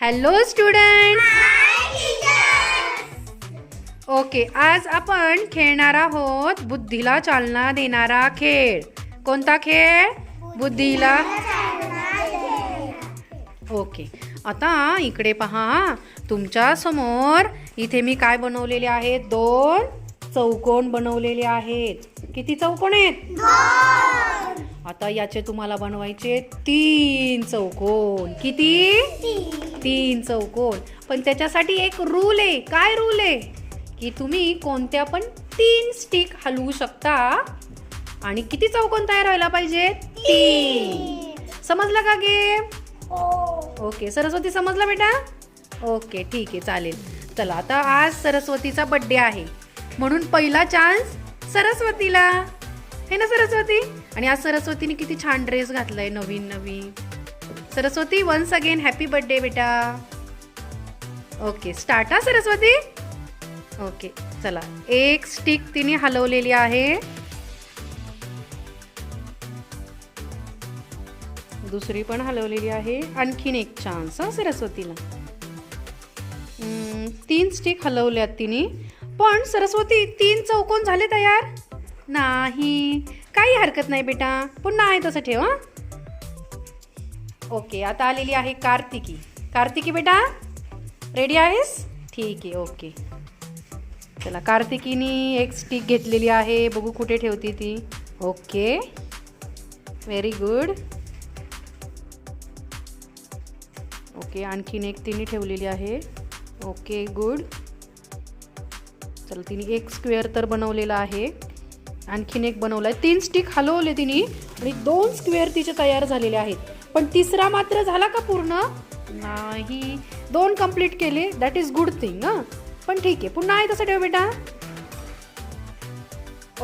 Hello student okay आज आपण खेळणार आहोत बुद्धीला चालना देणारा खेळ. कोणता खेळ? बुद्धीला ओके आता इकडे पहा. तुमच्यासमोर इथे मी काय बनवलेले आहेत? दोन चौकोन बनवलेले आहेत. किती चौकोन आहेत? आता याचे तुम्हाला बनवायचे तीन चौकोन. किती? तीन चौकोन. पण त्याच्यासाठी एक रूल आहे. काय रूल आहे? की तुम्ही कोणत्या पण तीन स्टिक हलवू शकता आणि किती चौकोन तयार व्हायला पाहिजे? तीन. समजलं का गेम ओके. सरस्वती समजला बेटा? ओके ठीक आहे. चालेल. चला आता आज सरस्वतीचा बड्डे आहे. म्हणून पहिला चान्स सरस्वतीला. हे ना सरस्वती? आणि आज सरस्वतीने किती छान ड्रेस घातलाय नवीन नवीन. Saraswati once again happy birthday बेटा. ओके स्टार्ट हा सरस्वती? ओके चला. एक स्टिक तिने हलवलेली आहे. दुसरी पण हलवलेली आहे. आणखीन एक चान्स हा सरस्वतीला. तीन स्टिक हलवल्यात तिने. पण सरस्वती तीन चौकोन झाले तयार? नाही. काही हरकत नाही बेटा. पुन्हा आहे तसं ठेव हां. ओके आता आलेली आहे कार्तिकी. कार्तिकी बेटा रेडी आहेस? ठीक आहे ओके. चला कार्तिकीनी एक स्टिक घेतलेली आहे. बघू कुठे ठेवते ती. ओके. व्हेरी गुड ओके आणखीन एक तिने ठेवलेली आहे. ओके गुड चला तिने एक स्क्वेअर तर बनवलेला आहे. आणखीन एक बनवला आहे तीन स्टिक हलवले तिने आणि दोन स्क्वेअर तिचे तयार झालेले आहेत. पण तिसरा मात्र झाला का पूर्ण? नाही. दोन कंप्लीट केले. दॅट इज गुड थिंग हां. पण ठीक आहे. पुन्हा आहे तसं ठेव बेटा.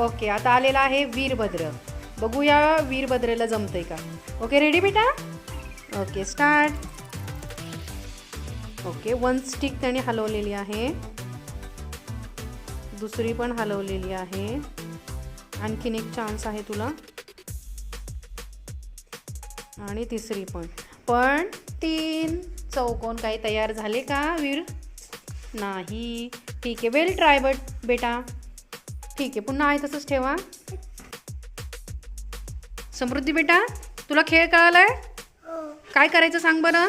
ओके आता आलेला आहे वीरभद्र. बघूया वीरभद्रेला जमतंय का? ओके रेडी बेटा? Okay start okay one stick त्याने हलवलेली आहे. दुसरी पण हलवलेली आहे. आणखीन एक चान्स आहे तुला. आणि तिसरी पण पण तीन चौकोन काही तयार झाले का वीर? नाही. ठीक आहे वेल ट्राय बट बेटा. ठीक आहे पुन्हा आहे तसंच ठेवा. समृद्धी बेटा तुला खेळ कळालाय? काय करायचं सांग बरं?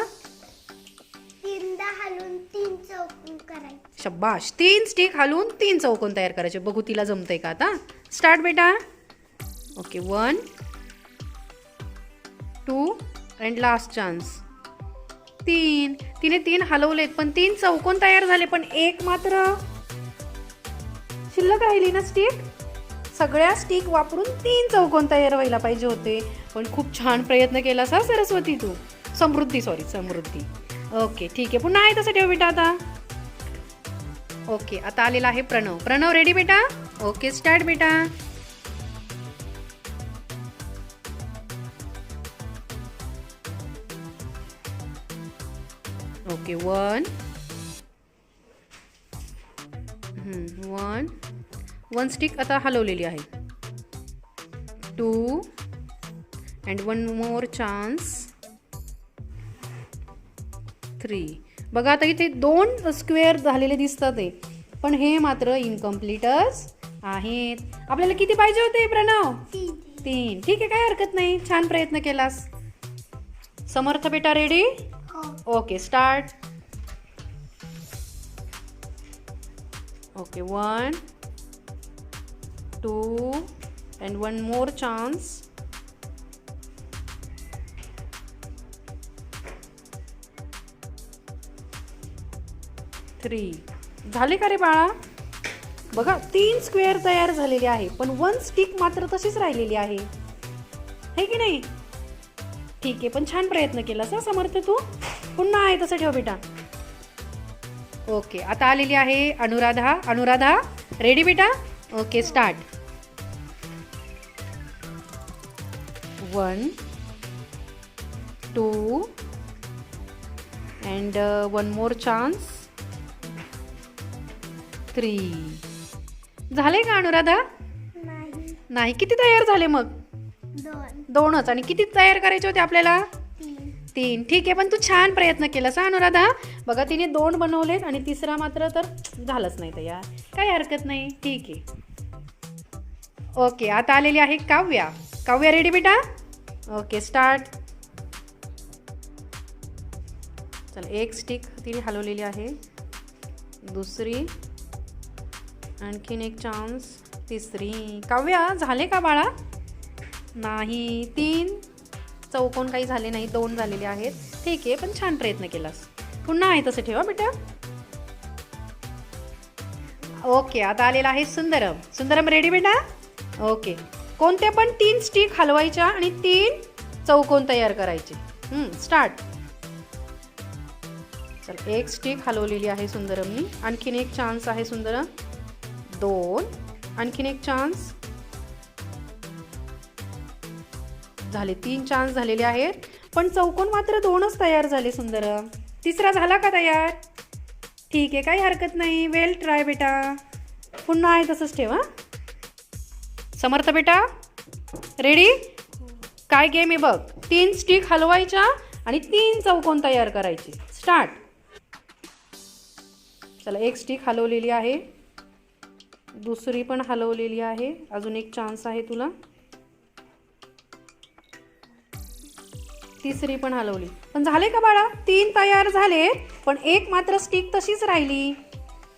शब्बाश तीन स्टिक हलवून तीन चौकोन तयार करायचे. बघू तिला जमतंय का आता? स्टार्ट बेटा. Okay one two and last chance तीन. तिने तीन हलवलेत पण तीन चौकोन तयार झाले पण एक मात्र. शिल्लक राहिली ना स्टिक सगळ्या स्टिक वापरून तीन चौकोन तयार व्हायला पाहिजे होते. पण खूप छान प्रयत्न केला सर सरस्वती तू. समृद्धी सॉरी समृद्धी. ओके ठीक आहे. पुन्हा आहे तसं ठेव बेटा आता. ओके आता आलेला आहे प्रणव. प्रणव रेडी बेटा? ओके स्टार्ट बेटा. Okay one one one stick आता हलवलेली आहे. Two and one more chance three बघा आता इथे दोन स्क्वेअर झालेले दिसतात आहे पण हे मात्र इनकम्प्लीटच आहेत. आपल्याला किती पाहिजे होते प्रणव? तीन. ठीक आहे काय हरकत नाही. छान प्रयत्न केलास. समर्थ बेटा ready okay start okay one two and one more chance three झाले का रे बाळा? बघा तीन स्क्वेअर तयार झालेले आहे पण वन स्टिक मात्र तशीच राहिलेली आहे. हे की नाही? ठीक आहे पण छान प्रयत्न केला सा समर्थ तू. पुन्हा आहे तसं ठेव बेटा. ओके आता आलेली आहे अनुराधा. अनुराधा रेडी बेटा? Okay start one two and one more chance three झाले का अनुराधा? नाही. किती तयार झाले मग? दोन. दोनच. आणि किती तयार करायचे होते आपल्याला? तीन. तीन. ठीक आहे पण तू छान प्रयत्न केलास हा अनुराधा. बघा तिने दोन बनवलेत आणि तिसरा मात्र तर झालंच नाही तयार. काही हरकत नाही. ठीक आहे. ओके आता आलेली आहे काव्या. काव्या रेडी बेटा? ओके स्टार्ट चल एक स्टिक तिने हलवलेली आहे. दुसरी. आणखीन एक चान्स तिसरी. काव्या झाले का बाळा? नाही तीन. चौकोन काही झाले नाही दोन झालेले आहेत. ठीक आहे पण छान प्रयत्न केलास. पुन्हा आहे तसं ठेवा बेटा. ओके आता आलेला आहे सुंदरम. सुंदरम रेडी बेटा? ओके. कोणत्या पण तीन स्टिक हलवायच्या आणि तीन चौकोन तयार करायचे. स्टार्ट चल एक स्टिक हलवलेली आहे सुंदरमनी. आणखीन एक चान्स आहे सुंदरम. दोन. आणखीन एक चान्स झाले तीन चान्स झालेले आहेत. पण चौकोन मात्र दोनच तयार झाले सुंदर. तिसरा झाला का तयार? ठीक आहे काही हरकत नाही. वेल ट्राय बेटा. पुन्हा आहे तसंच ठेवा समर्थ बेटा रेडी काय गेम आहे बघ. तीन स्टिक हलवायच्या आणि तीन चौकोन तयार करायचे. स्टार्ट चला एक स्टिक हलवलेली आहे. दुसरी पण हलवलेली आहे. अजून एक चान्स आहे तुला. तिसरी पण हलवली. पण झाले का बाळा? तीन तयार झाले. पण एक मात्र स्टिक तशीच राहिली.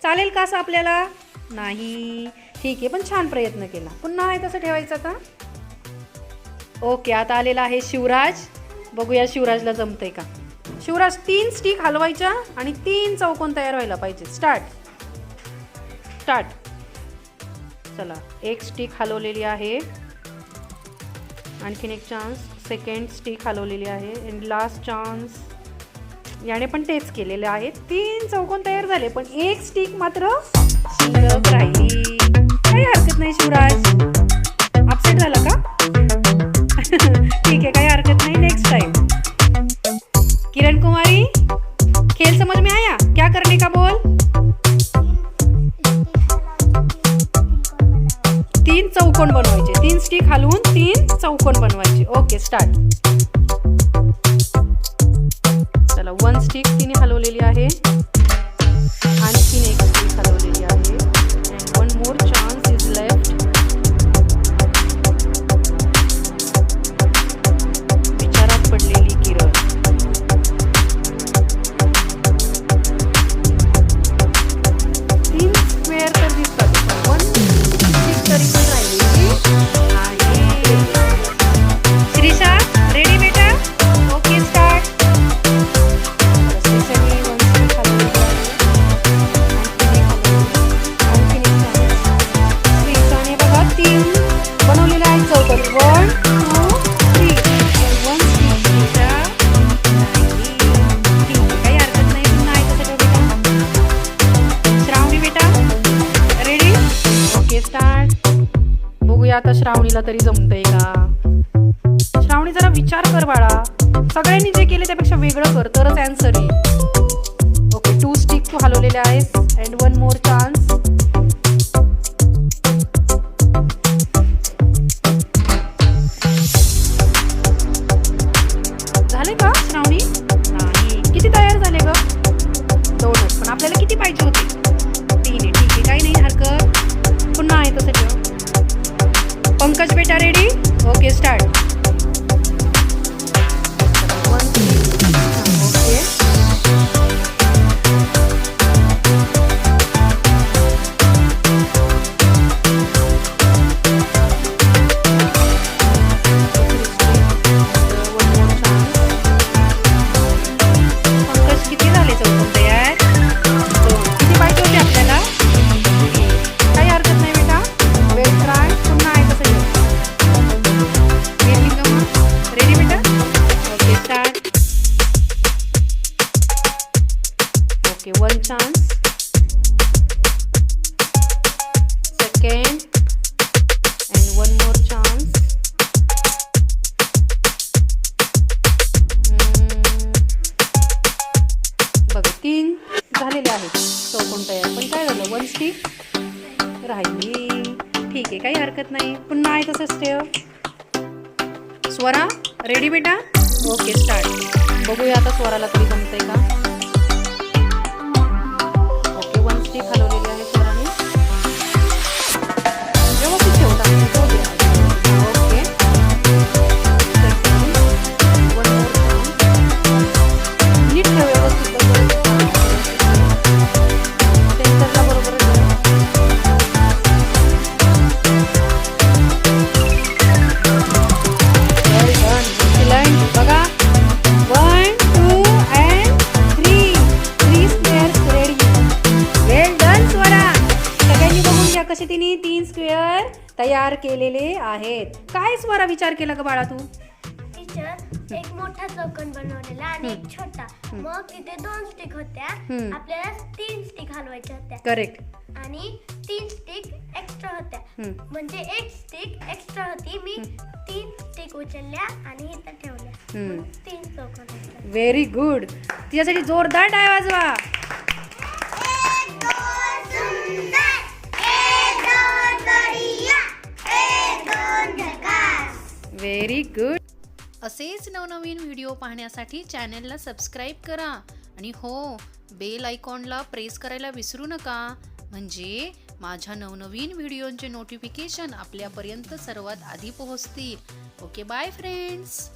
चालेल का असं आपल्याला? नाही. ठीक आहे पण छान प्रयत्न केला. पुन्हा आहे तसं ठेवायचं आता. ओके आता आलेला आहे शिवराज. बघूया शिवराजला जमतंय का? शिवराज तीन स्टिक हलवायच्या आणि तीन चौकोन तयार व्हायला पाहिजे. स्टार्ट स्टार्ट चला एक स्टिक हलवलेली आहे. आणखीन एक चान्स सेकंड स्टिक हलवलेली आहे. अँड लास्ट चान्स याने पण तेच केलेले आहे तीन चौकोन तयार झाले पण एक स्टिक मात्र शिल्लक राहिली. काही हरकत नाही शिवराज. अपसेट झाला का? बनवायचे आता श्रावणीला तरी जमतंय का? श्रावणी जरा विचार कर बाळा. सगळ्यांनी जे केले त्यापेक्षा वेगळं कर तरच अँसर येईल. ओके टू स्टिक तू हलवलेले आहेस अँड राहिले आहेत चौकोन तयार पण काय झालं? वन स्टिक राहिली. ठीक आहे काही हरकत नाही. पुन्हा आहे तसंच ठेव. स्वरा रेडी बेटा? ओके स्टार्ट बघूया आता स्वराला तरी जमतंय का? ओके वन स्टिक हलवलेली तयार केलेले आहेत. काय स्वरा विचार केला ग बाळा तू? टीचर एक मोठा चौकन बनवलेला आणि एक छोटा. मग तिथे दोन स्टिक होत्या. हम्म. आपल्याला तीन स्टिक हलवायच्या होत्या. करेक्ट आणि तीन स्टिक एक्स्ट्रा होत्या. हम्म. म्हणजे एक स्टिक एक्स्ट्रा होती. मी तीन स्टिक उचलल्या आणि इथं ठेवल्या. हम्म. मग तीन चौकन होत्या व्हेरी गुड तिच्यासाठी जोरदार टाय वाजवा. व्हेरी गुड असेच नवनवीन व्हिडिओ पाहण्यासाठी चॅनलला सबस्क्राईब करा आणि हो बेल आयकॉनला प्रेस करायला विसरू नका. म्हणजे माझ्या नवनवीन व्हिडिओंचे नोटिफिकेशन आपल्यापर्यंत सर्वात आधी पोहोचतील. Okay bye friends